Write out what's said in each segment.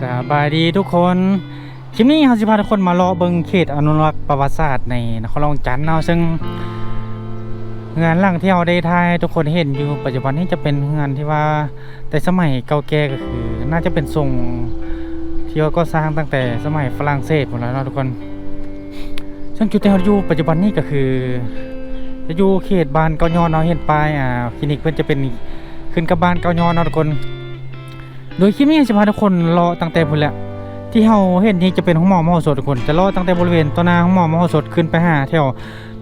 สบายดีทุกคน คลิปนี้เราจะพาทุกคนมาเลาะเบิงเขตอนุรักษ์ประวัติศาสตร์ในนครหลวงจันทน์เนาะซึ่งงานหลังที่เราได้ถ่ายทุกคนเห็นอยู่ปัจจุบันนี้จะเป็นงานที่ว่าแต่สมัยเก่าแก่ก็คือ น่าจะเป็นทรงที่ว่าก็สร้างตั้งแต่สมัยฝรั่งเศสหมดแล้วเนาะทุกคน ซึ่งจุดที่เราอยู่ปัจจุบันนี้ก็คือ จะอยู่เขตบ้านเกายอนเนาเห็นป้ายอ่าคลินิกเพื่อนจะเป็นขึ้นกับบ้านเกายอนเนาะทุกคน โดยคลิปนี้จะพาทุกคนรอตั้งแต่พุ่นแหละ ที่เราเห็นนี่จะเป็นห้องหมอมโหสถทุกคนจะรอตั้งแต่บริเวณต้นนาห้องหมอมโหสถขึ้นไปหาแถว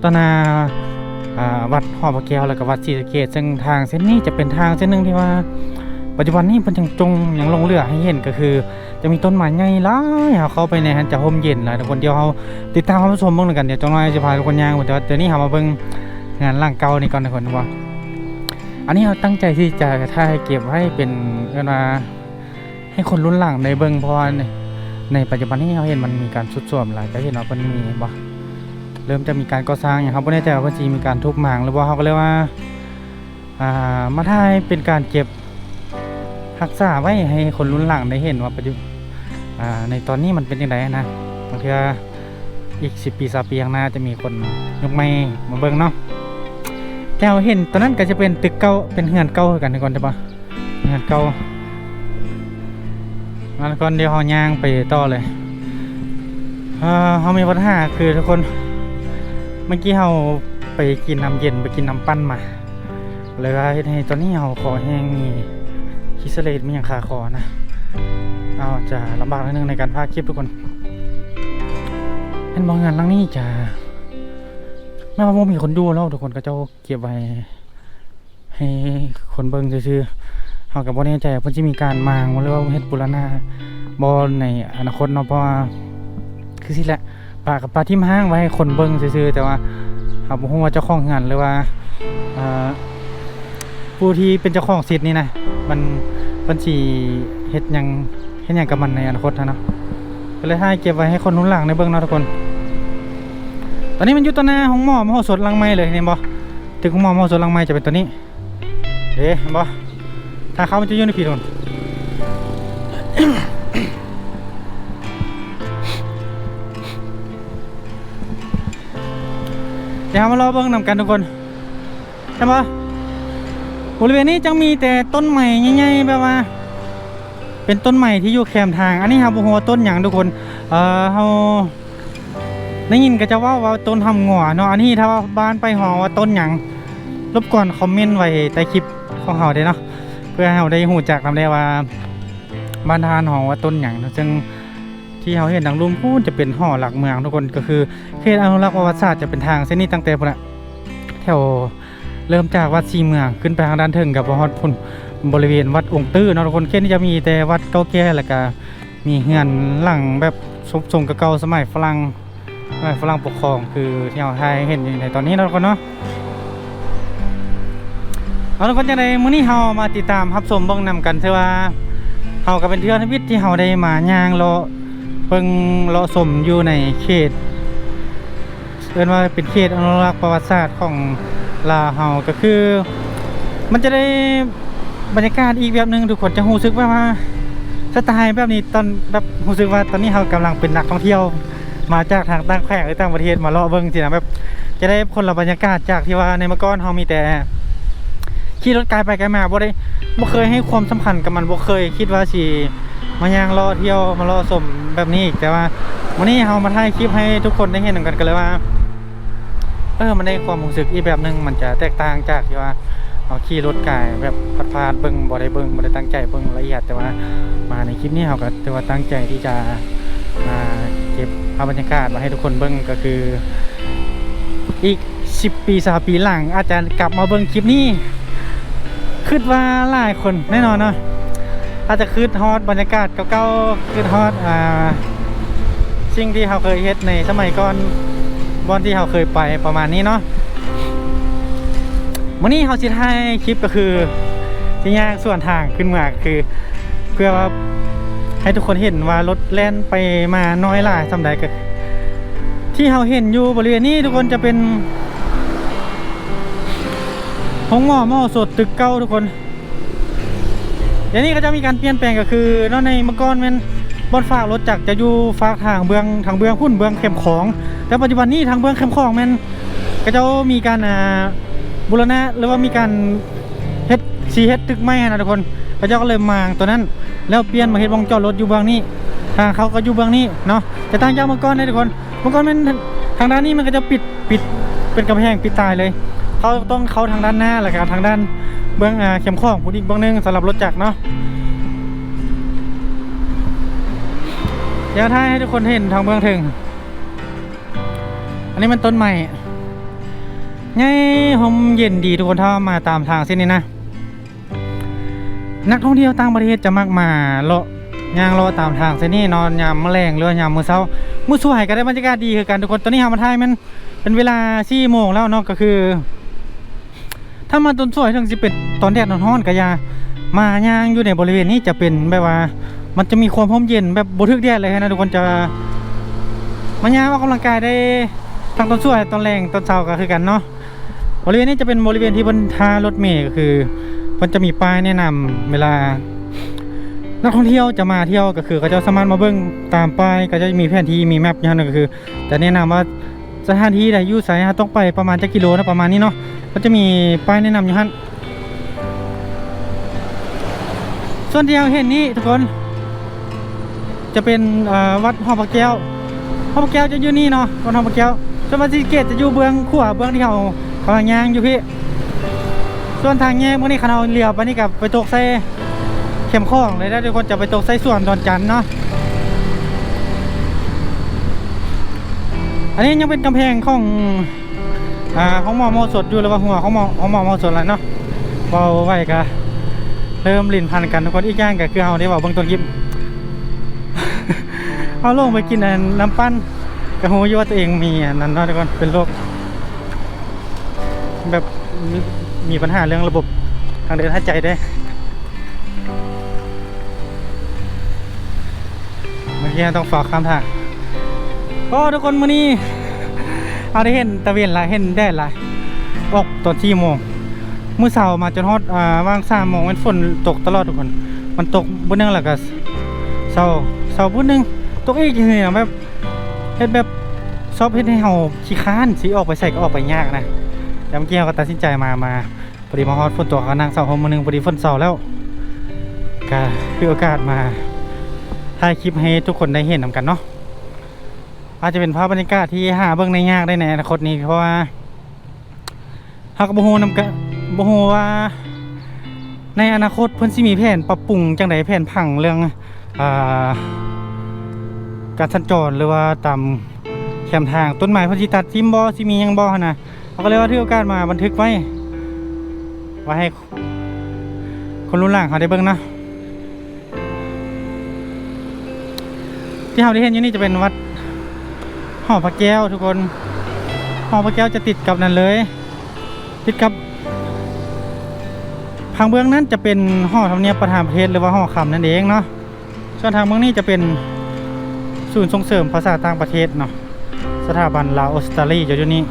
ต้นนาวัดหอพระแก้วแล้วก็วัดศรีสะเกษซึ่งทางเส้นนี้จะเป็นทางเส้นหนึ่งที่ว่าปัจจุบันนี้เพิ่นจังจงยังลงเรือให้เห็นก็คือ จะมีต้นไม้ใหญ่หลายเอาเข้าไปในหันจะห่มเย็นหลายทุกคนเดียวเราติดตามรับชมเบิ่งด้วยกันเดี๋ยวจังหน่อยจะพาทุกคนย่างแต่ว่าเดี๋ยวนี้เรามาเบิ่งงานหลังเก่านี่ก่อนทุกคนว่าอันนี้เราตั้งใจที่จะถ่ายเก็บไว้เป็นเว่า ให้คนรุ่นหลังในเบิงเพราะว่าในในปัจจุบันนี้เราเห็นมันมีการสุดโทรมหลายก็เห็นว่ามันมีบ่เริ่มจะมีการก่อสร้างอย่างครับบ่แน่ใจว่าเพิ่นสิมีการทุบหมางหรือว่าเขาก็เรียกว่าอ่ามาถ่ายเป็นการเก็บรักษาไว้ให้คนรุ่นหลังได้เห็นว่าปัจจุอ่าในตอนนี้มันเป็นยังไงนะบางทีอีก 10 ปี20ปีข้างหน้าจะมีคนยกไม้มาเบิ่งเนาะแต่เราเห็นตอนนั้นก็จะเป็นตึกเก่าเป็นเฮือนเก่ากันทุกคนใช่ปะเฮือนเก่า แล้วก่อนเดี๋ยวเราย่างไปต่อเลยเออเขามีปัญหาคือทุกคน เมื่อกี้เราไปกินน้ำเย็นไปกินน้ำปั้นมา เลยว่าเฮ็ดให้ตอนนี้เราคอแห้งมีคิสเลตมีอย่างคาคอนะ เอาจะลำบากนิดนึงในการพากคลิปทุกคนเห็นบางงานลังนี้จะแม่ว่าบ่มีคนดูแล้วทุกคนก็เจ้าเก็บไว้ให้คนเบิ่งซื่อๆ เฮาก็บ่แน่ใจว่าเพิ่นสิมีการมางหรือว่าเฮ็ดบูรณะบ่ในอนาคตเนาะเพราะว่าคือสิแหละปากับปลาทิ่มห้างไว้ให้คนเบิ่งซื่อๆแต่ว่าเฮาบ่ฮู้ว่าเจ้าของงานหรือว่าเอ่อผู้ที่เป็นเจ้าของสิทธิ์นี่นะมันเพิ่นสิเฮ็ดหยังเฮ็ดหยังกับมันในอนาคตนะเนาะก็เลยให้เก็บไว้ให้คนรุ่นหลังได้เบิ่งเนาะทุกคน ตอนนี้มันอยู่ตัวหน้าของหมอมโหสถลังไม้เลยเห็นบ่ตึกของหมอมโหสถลังไม้จะเป็นตัวนี้เด้บ่ ถ้าเขามันจะยู่ในผีโดนเดี๋ยวเรามารอเบิ่งนำกันทุกคนใช่ปะบริเวณนี้จังมีแต่ต้นใหม่ใหญ่ๆแบบว่า เป็นต้นใหม่ที่อยู่แคมทาง อันนี้ครับโอ้โหต้นอย่างทุกคน เอ่อเฮาได้ยินก็จะว่าว่าต้นทำงัวเนาะอันนี้ถ้าว่าบ้านไปหอว่าต้นหยังรบกวนคอมเมนต์ไว้ใต้คลิปของเฮาได้เนาะ เพื่อให้เราได้หูจักนำได้ว่าบ้านทานหอว่าต้นหยังเนาะซึ่งที่เราเห็นดังลุ่มพูนจะเป็นหอหลักเมืองทุกคนก็คือเขตอนุรักษ์ประวัติศาสตร์จะเป็นทางเส้นนี้ตั้งแต่พุ่นแถวเริ่มจากวัดสีเมืองขึ้นไปทางด้านเทิงกับฮอดพุ่นบริเวณวัดองค์ตื้อนะทุกคนเขตนี้จะมีแต่วัดเก่าแก่แล้วก็มีเฮือนหลังแบบทรงเก่าสมัยฝรั่งไม่ฝรั่งปกครองคือที่เราไทยเห็นในตอนนี้นะทุกคนเนาะ เอาทุกคนจะได้มื้อนี้เฮามาติดตามรับชมเบิ่งนำกันเถอะว่าเฮาก็เป็นเทื่อทวิตที่เฮาได้มาย่างเลาะเบิ่งเลาะชมอยู่ในเขตเรียกว่าเป็นเขตอนุรักษ์ประวัติศาสตร์ของลาวเฮาก็คือ มันจะได้บรรยากาศอีกแบบหนึงทุกคนจะรู้สึกว่าสไตล์แบบนี้ตอนแบบรู้สึกว่าตอนนี้เฮากำลังเป็นนักท่องเที่ยวมาจากทางต่างแขวงหรือต่างประเทศมาเลาะเบิ่งสินะแบบจะได้คนละบรรยากาศจากที่ว่าในเมื่อก่อนเฮามีแต่ ขี่รถไกลไปไกลมาบ่ได้บ่เคยให้ความสำคัญกับมันบ่เคยคิดว่าสิมาย่างเลาะเที่ยวมาเลาะสมแบบนี้อีกแต่ว่าวันนี้เฮามาถ่ายคลิปให้ทุกคนได้เห็นกันกันเลยว่าเออมันได้ความรู้สึกอีกแบบหนึ่งมันจะแตกต่างจากที่ว่าเอาขี่รถไกลแบบพาดๆเบิ่งบ่ได้เบิ่งบ่ได้ตั้งใจเบิ่งละเอียดแต่ว่ามาในคลิปนี้เฮาก็ถือว่าตั้งใจที่จะมาเก็บเอาบรรยากาศมาให้ทุกคนเบิ่งก็คืออีก 10 ปี20ปีหลังอาจจะกลับมาเบิ่งคลิปนี้ คิดว่าหลายคนแน่นอนเนาะอาจจะคืดฮอดบรรยากาศเก่าๆคืดฮอดอ่าสิ่งที่เราเคยเฮ็ดในสมัยก่อนบอนที่เราเคยไปประมาณนี้เนาะวันนี้เราสิถ่ายคลิปก็คือที่ย่างส่วนทางขึ้นมาคือ เพื่อว่าให้ทุกคนเห็นว่ารถแล่นไปมาน้อยหลายสำใดก็ที่เราเห็นอยู่บริเวณนี้ทุกคนจะเป็น ห้องหม้อหม้อสดตึกเก่าทุกคนเดี๋ยวนี้ก็จะมีการเปลี่ยนแปลงก็คือนาะในเมื่อก่อนแมันบนฝากรถจักรจะอยู่ฝากทางเบืองทางเบืองพุ่นเบืองเข้มของ แต่ปัจจุบันนี้ทางเบืองเข้มของแมันก็จะมีการอ่าบูรณะหรือว่ามีการเฮ็ดซีเฮ็ดตึกไม้นะทุกคนพระเจ้าก็เลยมางตัวนั้น แล้วเปลี่ยนมาเฮ็ดวงจอดรถอยู่เบืองนี้ทางเขาก็อยู่เบื้องนี้เนาะแต่ทางเจ้ามังกรเนี่ยทุกคนมังกรมันทางด้านนี้มันก็จะปิดปิดเป็นกำแพงปิดตายเลย เขาต้องเข้าทางด้านหน้าแหละครับทางด้านเบื้องอ่าเข็มข้องผู้อีกเบื้องนึงสำหรับรถจักรเนาะเดี๋ยวถ้าให้ทุกคนเห็นทางเบื้องถึง อันนี้มันต้นใหม่ไงหอมเย็นดีทุกคนถ้ามาตามทางเส้นนี้นะ นักท่องเที่ยวต่างประเทศจะมักมาเลาะย่างเลาะตามทางเส้นนี้นอนยามแมลงหรือว่ายามมือเช้ามือสวยก็ได้บรรยากาศดีคือกันทุกคนตอนนี้เฮามาถ่ายมันเป็นเวลา4โมงแล้วเนาะก็คือ ถ้ามาต้นสวยถึงสิเป็นตอนแดดร้อนก็ยา มาย่างอยู่ในบริเวณนี้จะเป็นแบบว่า มันจะมีความพร่มเย็นแบบบทึกแดดเลยนะทุกคนจะ มาย่างออกกำลังกายได้ทั้งตอนสวยตอนแรงตอนเช้าก็คือกันเนาะบริเวณนี้จะเป็นบริเวณที่บนทางรถเมล์ก็คือมันจะมีป้ายแนะนำเวลานักท่องเที่ยวจะมาเที่ยวก็คือเขาจะสามารถมาเบิ่งตามป้ายก็จะมีแผนที่มีแมปอย่างนั้นก็คือจะแนะนำว่า สถานที่ใดอยู่ไสฮะต้องไปประมาณจะกิโลนะประมาณนี้เนาะก็จะมีป้ายแนะนำอยู่ฮั่นส่วนที่เราเห็นนี้ทุกคน จะเป็นอ่อวัดหอพระแก้วหอพระแก้วจะอยู่นี่เนาะวัดหอพระแก้วส่วนวัดศรีเกตจะอยู่เบื้องขวาเบื้องที่เขากำลังย่างอยู่พี่ส่วนทางแยกมื่อนี้คณะเลี้ยวไปนี่กับไปตกใส่เข็มข้องเลยนะทุกคนจะไปตกใส่ส่วนดอนจันทน์เนาะ อันนี้ยังเป็นกำแพงของอ่าของหมอมอสดอยู่หรือว่าหัวของหมอของหมอมอสดแล้วเนาะเบาไว้กะเริ่มลิ้นพันกันทุกคนอีกอย่างก็คือเอาได้เบาเบื้องต้นคลิปเอาลงไปกินน้ำปั้นกระหูยว่าตัวเองมีอันนั้นเนาะทุกคนเป็นโรคแบบมีปัญหาเรื่องระบบทางเดินหายใจได้เมื่อกี้ต้องฝากข้ามทาง ก็ทุกคนมื้อนี้เอาได้เห็นตะเวนหลายเห็นแดดหลายออกตอนที่โมงมื้อเช้ามาจนฮอดอ่าว่างสามโมงมันฝนตกตลอดทุกคน มันตกบุญนึงแล้วก็เช้าเช้าบุญนึงตกอีกทีนึงแบบเฮ็ดแบบชอบเฮ็ดให้เฮาขี้ค้านสิออกไปใส่ก็ออกไปยากนะแต่เมื่อกี้เราก็ตัดสินใจมามาพอดีมาฮอดฝนตัวก็นั่งเสาร์คนมาหนึ่งพอดีฝนเสาร์แล้วก็คือโอกาสมาถ่ายคลิปให้ทุกคนได้เห็นนำกันเนาะ อาจจะเป็นภาพบรรยากาศที่หาเบิ่งในยากได้ในอนาคตนี้เพราะว่าหากบ่ฮู้นำกันบ่ฮู้ว่า ในอนาคตเพิ่นสิมีแผนปรับปรุงจังไดแผนผังเรื่องอ่าการสัญจรหรือว่าตามแคมทางต้นไม้เพิ่นสิตัดทิ่มบ่สิมีหยังบ่หั่นน่ะเขาก็เลยว่าถือโอกาสมาบันทึกไว้ไว้ให้คนรุ่นหลังเขาได้เบิ่งนะที่เราได้เห็นอยู่นี่จะเป็นวัด อพระแก้วทุกคนหอพระแก้วจะติดกับนั่นเลย ติดกับทางเบื้องนั้นจะเป็นหอทำเนียบประธานประเทศหรือว่าหอคำนั่นเองเนาะส่วนทางเบื้องนี้จะเป็นศูนย์ส่งเสริมภาษาต่างประเทศเนาะสถาบันลาออสเตรเลียอยู่ที่นี่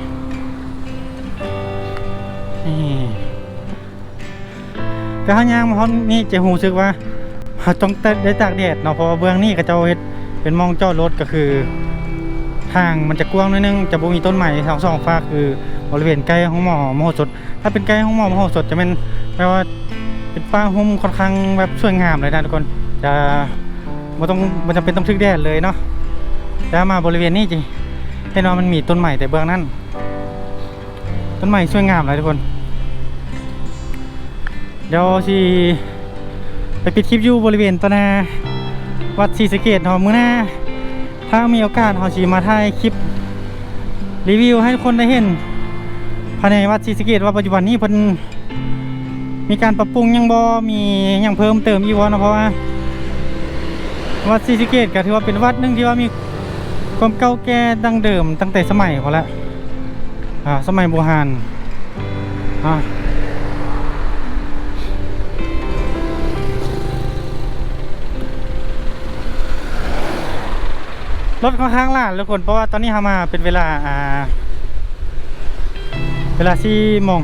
นี่ก็ห้างยางมาพร้อมนี่จะหูซึกว่าเต้องได้ตากแดดเนาะเพราะว่าเบื้องนี่ก็จะเอาเฮ็ดเป็นมองจอดรถก็คือ ทางมันจะกว้างนิดนึงจะบ่มีต้นไม้ทั้งสองฝากคือบริเวณใกล้ห้องหมอมโหสถ ถ้าเป็นใกล้ห้องหมอมโหสถจะเป็นแปลว่าเป็นป่าหุ้มค่อนข้างแบบสวยงามเลยนะทุกคนจะบ่ต้องบ่จำเป็นต้องทึกแดดเลยเนาะแต่มาบริเวณนี้จริงให้นอนมันมีต้นใหม่แต่เบื้องนั้นต้นไม้สวยงามเลยทุกคน เดี๋ยวสิไปปิดคลิปอยู่บริเวณตัวหนาวัดศรีสะเกดเนาะมื้อหน้า ถ้ามีโอกาสเราสิมาถ่ายคลิป รีวิวให้ทุกคนได้เห็นภายในวัดศรีสะเกดว่าปัจจุบันนี้เพิ่นมีการปรับปรุงยังบ่มียังเพิ่มเติมอีกบ่นะเพราะว่าวัดศรีสะเกดก็ถือว่าเป็นวัดหนึงที่ว่ามีความเก่าแก่ดั้งเดิมตั้งแต่สมัยเขาละอ่าสมัยโบราณอ่า รถค่อนข้างล่าทุกคน เพราะว่าตอนนี้เรามาเป็นเวลาอ่าเวลาสี่โมง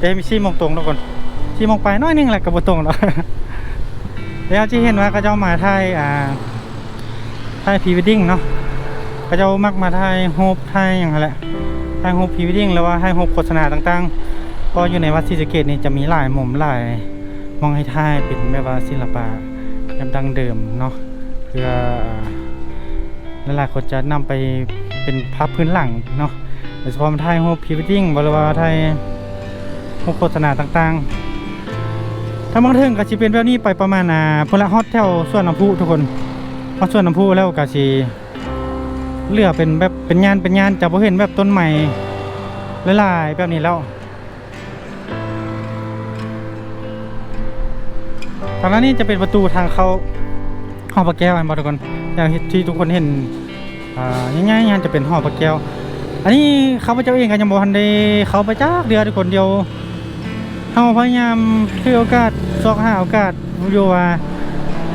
เอ้ยไม่สี่โมงตรงทุกคนสี่โมงไปน้อยนึงแหละกับบตรงเนาะแล้วที่เห็นว่าก็จะเอามาไทยอ่าถ่ายพรีเวดดิ้งเนาะก็จะมักมาถ่ายรูปถ่ายอย่างนั้นแหละถ่ายรูปพรีเวดดิ้งหรือว่าถ่ายรูปโฆษณาต่างๆเพราะอยู่ในวัดศรีสะเกษนี่จะมีหลายมุมหลายมองให้ถ่ายเป็นแบบว่าศิลปะแบบดังเดิมเนาะเพื่อ หลายๆคนจะนำไปเป็นภาพพื้นหลังเนาะโดยเฉพาะมันถ่ายรูปพรีเวดดิ้งหรือว่าถ่ายรูปโฆษณาต่างๆ ถ้าบางเทิงก็สิเป็นแบบนี้ไปประมาณอ่าพุ่นละฮอตแถวสวนน้ำพุทุกคนฮอตสวนน้ำพุแล้วก็สิเหลือเป็นแบบเป็นงานเป็นงานจะบ่เห็นแบบต้นใหม่หลายๆแบบนี้แล้วทางด้นนี้จะเป็นประตูทางเข้าหอพระแก้วอันบ่ทุกคน อย่างที่ทุกคนเห็นง่ายๆงานจะเป็นห่อพระแก้ว อันนี้เขาพระเจ้าเองก็ยังบ่ทันได้เขาไปจักเดือทุกคนเดียวเฮาพยายามคือโอกาสซอกหาโอกาสอยู่ว่า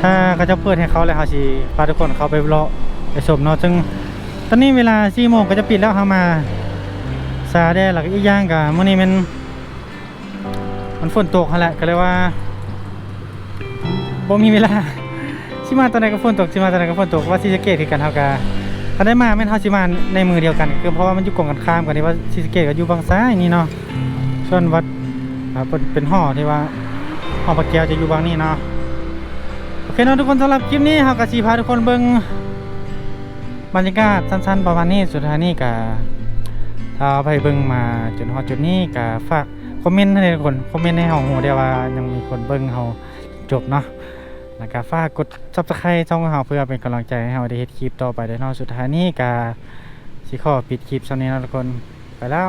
ถ้าเขาจะเปิดให้เขาแล้วเขาสิพาทุกคนเขาไปเลาะไปชมเนาะซึ่งตอนนี้เวลา4โมงก็จะปิดแล้วเฮามาซาได้หลักอีกอย่างก็มื้อนี้มันมันฝนตกหั่นแหละก็เลยว่าบ่มีเวลา สิมาตอนไหนก็ฝนตกสิมาตอนไหนก็ฝนตกว่าศรีสะเกษคือกันเฮาก็ถ้าได้มาแม่นเฮาสิมาในมือเดียวกันคือเพราะว่ามันอยู่กงกันข้ามกันที่ว่าศรีสะเกษก็อยู่บางซ้ายนี่เนาะส่วนวัดครับเป็นเป็นห่อที่ว่าห่อปลาแก้วจะอยู่บางนี่เนาะโอเคเนาะทุกคนสำหรับคลิปนี้เราก็สีพาทุกคนเบิ่งบรรยากาศสั้นๆประมาณนี้สุดท้ายนี่ก็ถ้าไปเบิ่งมาจนฮอดจุดนี้ก็ฝากคอมเมนต์ให้ทุกคนคอมเมนต์ให้เฮาฮู้ได้ว่ายังมีคนเบิ่งเฮาจบเนาะ แล้วก็ฝากกด Subscribe ช่องของเฮาเพื่อเป็นกำลังใจให้เฮาได้เฮ็ดคลิปต่อไปได้นอกสุดท้ายนี้ก็สิขอปิดคลิปเท่านี้นะทุกคนไปแล้ว